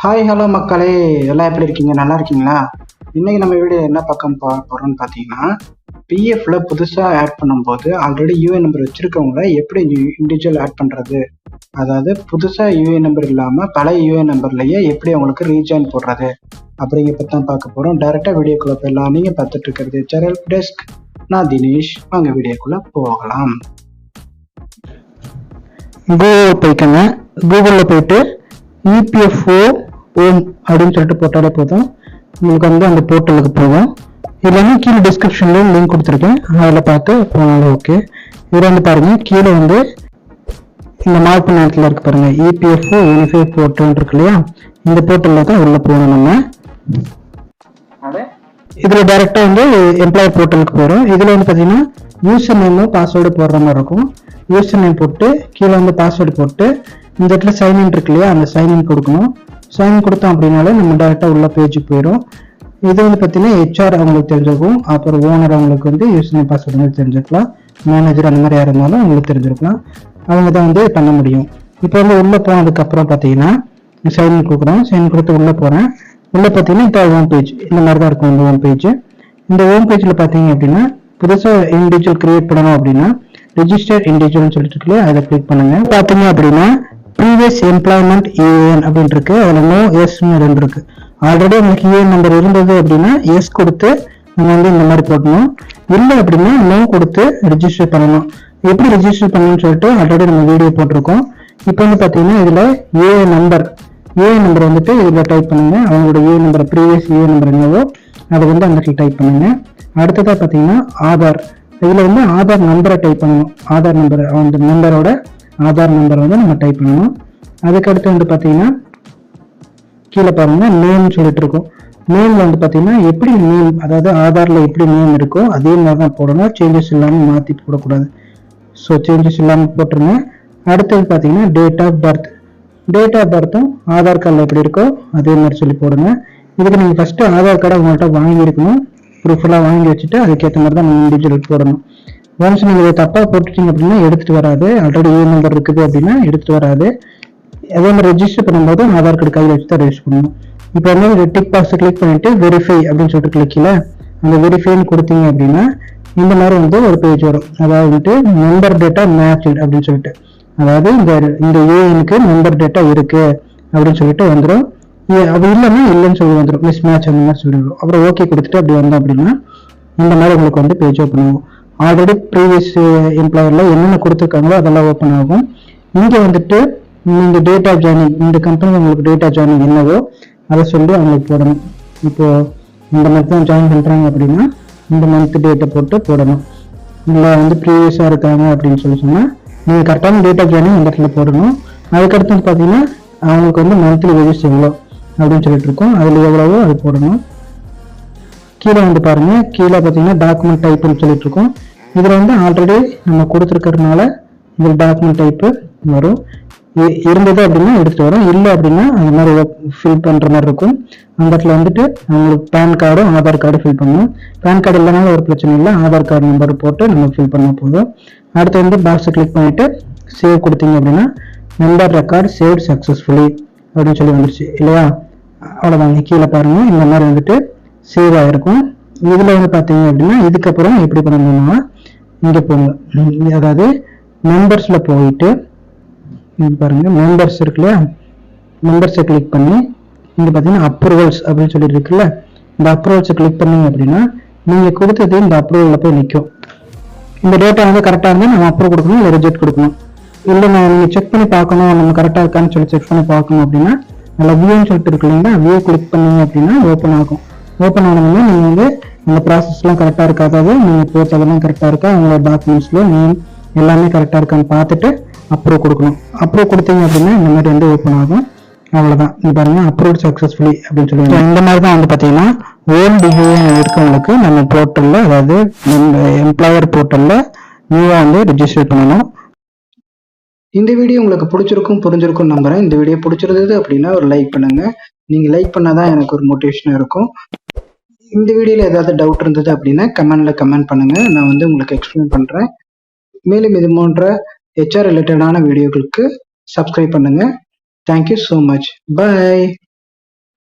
Hi hello மக்களே. எல்லாம் எப்படி இருக்கீங்க? நல்லா இருக்கீங்களா? இன்னைக்கு நம்ம வீடியோ என்ன பக்கம் பார்க்க போறோம்னு பார்த்தீங்கன்னா பிஎஃப்ல புதுசாக ஆட் பண்ணும்போது ஆல்ரெடி யூஏ நம்பர் வச்சிருக்கவங்கள எப்படி இண்டிவிஜுவல் ஆட் பண்ணுறது அதாவது புதுசாக யூஏ நம்பர் இல்லாமல் பழைய யூஏ நம்பர்லயே எப்படி அவங்களுக்கு ரீஜாயின் போடுறது? அப்படிங்கிறப்ப தான் பார்க்க போகிறோம் டேரெக்டாக வீடியோக்குள்ளே போயிடலாம். நீங்கள் பார்த்துட்டு இருக்கிறது செரல் டெஸ்க் நான் தினேஷ். வாங்க வீடியோக்குள்ளே போகலாம். கூகுள் கூகுளில் போயிட்டு இபிஎஃப்ஓ ஓம் அப்படின்னு சொல்லிட்டு போட்டாலே போதும். உங்களுக்கு வந்து அந்த போர்ட்டலுக்கு போகும். இல்லைன்னா கீழே டிஸ்கிரிப்ஷன்லேயும் லிங்க் கொடுத்துருக்கேன். அதில் பார்த்து போனாலும் ஓகே இதில் வந்து பாருங்கள் கீழே வந்து இந்த மார்க் இடத்துல இருக்கு பாருங்க. E இபிஎஃப்ஓ யூனிஃபை போர்ட்டல் இருக்கு இல்லையா? இந்த போர்ட்டலில் தான் உள்ளே போகணும் நம்ம. இதில் டேரெக்டாக வந்து எம்ப்ளாயர் போர்ட்டலுக்கு போயிடும் இதில் வந்து பார்த்தீங்கன்னா யூசர் நேமும் பாஸ்வேர்டு போடுற மாதிரி இருக்கும். யூசர் நேம் போட்டு கீழே வந்து பாஸ்வேர்டு போட்டு இந்த இடத்துல சைன்இன் இருக்கு இல்லையா? அந்த சைன்இன் கொடுக்கணும். சைன் கொடுத்தோம் அப்படின்னாலே நம்ம டேரெக்டாக உள்ள பேஜுக்கு போயிடும். இது வந்து பார்த்தீங்கன்னா ஹெச்ஆர் அவங்களுக்கு தெரிஞ்சிருக்கும். அப்புறம் ஓனர் அவங்களுக்கு வந்து யூசர் நேம் பாஸ்வேர்டு வந்து தெரிஞ்சிருக்கலாம். மேனேஜர் அந்த மாதிரி யார் இருந்தாலும் அவங்களுக்கு தெரிஞ்சிருக்கலாம். அவங்க தான் வந்து பண்ண முடியும். இப்போ வந்து உள்ளே போனதுக்கப்புறம் பார்த்தீங்கன்னா சைன் கொடுக்குறோம். சைன் கொடுத்து உள்ளே போகிறேன் உள்ளே பார்த்தீங்கன்னா இப்போ ஹோம் பேஜ் இந்த மாதிரி தான் இருக்கும் இந்த ஹோம் பேஜ் இந்த ஹோம் பேஜில் பார்த்தீங்க அப்படின்னா புதுசாக இண்டிவிஜுவல் கிரியேட் பண்ணணும் அப்படின்னா ரிஜிஸ்டர் இண்டிவிஜுவல்னு சொல்லிட்டு இருக்கு அதை கிளிக் பண்ணுங்கள் பார்த்தீங்க அப்படின்னா ப்ரீவியஸ் எம்ப்ளாய்மெண்ட் யூஏஎன் அப்படின்னு இருக்கு அதில் நோ எஸ்னு ரெண்டு இருக்கு. ஆல்ரெடி உங்களுக்கு யூஏஎன் நம்பர் இருந்தது அப்படின்னா எஸ் கொடுத்து நம்ம வந்து இந்த மாதிரி போடணும். இல்லை அப்படின்னா நோ கொடுத்து ரிஜிஸ்டர் பண்ணணும். எப்படி ரிஜிஸ்டர் பண்ணணும்னு சொல்லிட்டு ஆல்ரெடி நம்ம வீடியோ போட்டிருக்கோம். இப்போ வந்து பார்த்தீங்கன்னா இதில் ஏ நம்பர் ஏ நம்பர் வந்துட்டு இதில் டைப் பண்ணுங்க. அவங்களோட A number previous A number என்னவோ அதை வந்து அந்த இடத்துல டைப் பண்ணுங்க. அடுத்ததாக பார்த்தீங்கன்னா ஆதார். இதில் வந்து ஆதார் நம்பரை டைப் பண்ணணும். ஆதார் நம்பர் அந்த நம்பரோட ஆதார் நம்பர் வந்து நம்ம டைப் பண்ணணும். அதுக்கடுத்து வந்து பார்த்தீங்கன்னா கீழே பாருங்க நேம் சொல்லிட்டு இருக்கும். நேமில் வந்து பார்த்தீங்கன்னா எப்படி நேம் அதாவது ஆதாரில் எப்படி நேம் இருக்கோ அதே மாதிரி தான் போடணும். சேஞ்சஸ் இல்லாமல் மாற்றி போடக்கூடாது. ஸோ சேஞ்சஸ் இல்லாமல் போட்டுருங்க. அடுத்தது பார்த்தீங்கன்னா date of birth date of பர்த்தும் Aadhaar கார்டில் எப்படி இருக்கோ அதே மாதிரி சொல்லி போடுங்க. இதுக்கு நீங்கள் ஃபஸ்ட்டு ஆதார் கார்டை உங்கள்கிட்ட வாங்கியிருக்கணும். ப்ரூஃபெல்லாம் வாங்கி வச்சுட்டு அதுக்கேற்ற மாதிரி தான் நீங்கள் இண்டிவிஜுவல் போடணும். ஒன்ஸ் நீங்கள் இதை தப்பாக போட்டுட்டீங்க அப்படின்னா எடுத்துகிட்டு வராது. ஆல்ரெடி ஏ நம்பர் இருக்குது அப்படின்னா எடுத்துகிட்டு வராது. அதே மாதிரி ரெஜிஸ்டர் பண்ணும்போது ஆதார் கார்டு கையில் வச்சு தான் ரெஜிஸ்டர் பண்ணணும். இப்போ வந்து டிக் பாக்ஸ் கிளிக் பண்ணிட்டு வெரிஃபை அப்படின்னு சொல்லிட்டு கிளிக்கில் அந்த வெரிஃபைன்னு கொடுத்தீங்க அப்படின்னா இந்த மாதிரி வந்து ஒரு பேஜ் வரும். அதாவது வந்துட்டு மெம்பர் டேட்டா மேட்ச் அப்படின்னு சொல்லிட்டு. அதாவது இந்த இந்த ஏஎனுக்கு மெம்பர் டேட்டா இருக்கு அப்படின்னு சொல்லிட்டு வந்துடும் அது இல்லைன்னா இல்லைன்னு சொல்லி வந்துடும் மிஸ் மேட்ச் அந்த மாதிரி சொல்லிடுவோம். அப்புறம் ஓகே கொடுத்துட்டு அப்படி வந்தோம் அப்படின்னா இந்த மாதிரி உங்களுக்கு வந்து பேஜ் ஓப்பன் ஆகும். ஆல்ரெடி ப்ரீவியஸ் எம்ப்ளாயரில் என்னென்ன கொடுத்துருக்காங்களோ அதெல்லாம் ஓப்பன் ஆகும். இங்கே வந்துட்டு இந்த டேட் ஆஃப் ஜாயினிங் இந்த கம்பெனி உங்களுக்கு டேட் ஆஃப் ஜாயினிங் என்னவோ அதை சொல்லி அவங்களுக்கு போடணும். இப்போ இந்த மந்த் தான் ஜாயின் பண்ணுறாங்க அப்படின்னா இந்த மந்த் டேட்டை போட்டு போடணும். இல்லை வந்து ப்ரீவியஸாக இருக்காங்க அப்படின்னு சொல்லி சொன்னால் நீங்கள் கரெக்டான டேட் ஆஃப் ஜாயினிங் இந்த இடத்துல போடணும். அதுக்கடுத்து பார்த்தீங்கன்னா அவங்களுக்கு வந்து மந்த்லி வேஜஸ் எவ்வளோ அப்படின்னு சொல்லிட்டு இருக்கோம். அதில் எவ்வளவோ அது போடணும். கீழே வந்து பாருங்கள் கீழே பார்த்தீங்கன்னா டாக்குமெண்ட் டைப்புன்னு சொல்லிட்டு இருக்கோம் இதில் வந்து ஆல்ரெடி நம்ம கொடுத்துருக்கறதுனால இதில் டாக்குமெண்ட் டைப்பு வரும். இருந்தது அப்படின்னா எடுத்துகிட்டு வரும். இல்லை அப்படின்னா அந்த மாதிரி ஃபில் பண்ணுற மாதிரி இருக்கும். அந்த இடத்துல வந்துட்டு அவங்களுக்கு பேன் கார்டும் ஆதார் கார்டு ஃபில் பண்ணணும். பேன் கார்டு இல்லைனாலும் ஒரு பிரச்சனை இல்லை. ஆதார் கார்டு நம்பர் போட்டு நம்ம ஃபில் பண்ணால் போதும். அடுத்து வந்து பாக்ஸை கிளிக் பண்ணிவிட்டு சேவ் கொடுத்தீங்க அப்படின்னா மெம்பர் ரெக்கார்டு சேவ் சக்ஸஸ்ஃபுல்லி அப்படின்னு சொல்லி வந்துருச்சு. இல்லையா? அவ்வளோதாங்க கீழே பாருங்கள் இந்த மாதிரி வந்துட்டு சேவ் ஆகிருக்கும் இதுல வந்து பார்த்தீங்க அப்படின்னா இதுக்கப்புறம் எப்படி பண்ணணும்னா இங்கே போங்க. அதாவது மெம்பர்ஸில் போயிட்டு இங்கே பாருங்கள் மெம்பர்ஸ் இருக்கு இல்லையா மெம்பர்ஸை கிளிக் பண்ணி இங்கே பார்த்தீங்கன்னா அப்ரூவல்ஸ் அப்படின்னு சொல்லி இருக்குல்ல இந்த அப்ரூவல்ஸை கிளிக் பண்ணீங்க அப்படின்னா நீங்கள் கொடுத்தது இந்த அப்ரூவலில் போய் நிற்கும் இந்த டேட்டா வந்து கரெக்டாக இருந்தால் நம்ம அப்ரூவ் கொடுக்கணும் இல்லை ரிஜெக்ட் கொடுக்கணும். இல்லை நான் நீங்கள் செக் பண்ணி பார்க்கணும் நம்ம கரெக்டாக இருக்கான்னு சொல்லி செக் பண்ணி பார்க்கணும் அப்படின்னா நல்லா வியூன்னு சொல்லிட்டு இருக்கு இல்லைங்களா வியூ கிளிக் பண்ணீங்க அப்படின்னா ஓப்பன் ஆகும். ஓப்பன் ஆனதுன்னா நீங்கள் வந்து அந்த ப்ராசஸ்லாம் கரெக்டாக இருக்கா அதாவது நீங்கள் போட்டதெல்லாம் கரெக்டாக இருக்கா உங்களோட டாக்குமெண்ட்ஸில் நேம் எல்லாமே கரெக்டாக இருக்கான்னு பார்த்துட்டு அப்ரூவ் கொடுக்கணும். அப்ரூவ் கொடுத்தீங்க அப்படின்னா இந்த மாதிரி வந்து ஓப்பன் ஆகும். அவ்வளோதான் இது பாருங்கள் அப்ரூவ் சக்ஸஸ்ஃபுல்லி அப்படின்னு சொல்லி இந்த மாதிரி தான் வந்து பார்த்தீங்கன்னா ஓன் பிஹேவியர் இருக்கவங்களுக்கு நம்ம போர்ட்டலில் அதாவது எம்ப்ளாயர் போர்ட்டலில் நியூவாக வந்து ரிஜிஸ்டர் பண்ணணும். இந்த வீடியோ உங்களுக்கு பிடிச்சிருக்கும் புரிஞ்சிருக்கும் நம்புறேன். இந்த வீடியோ பிடிச்சிருந்தது அப்படின்னா ஒரு லைக் பண்ணுங்க. நீங்கள் லைக் பண்ணாதான் எனக்கு ஒரு மோட்டிவேஷனாக இருக்கும். இந்த வீடியோவில் ஏதாவது டவுட் இருந்தது அப்படின்னா கமெண்ட்டில் கமெண்ட் பண்ணுங்க. நான் வந்து உங்களுக்கு எக்ஸ்பிளைன் பண்ணுறேன் மேலும் இது போன்ற ஹெச்ஆர் ரிலேட்டடான வீடியோக்களுக்கு சப்ஸ்கிரைப் பண்ணுங்க. Thank you so much by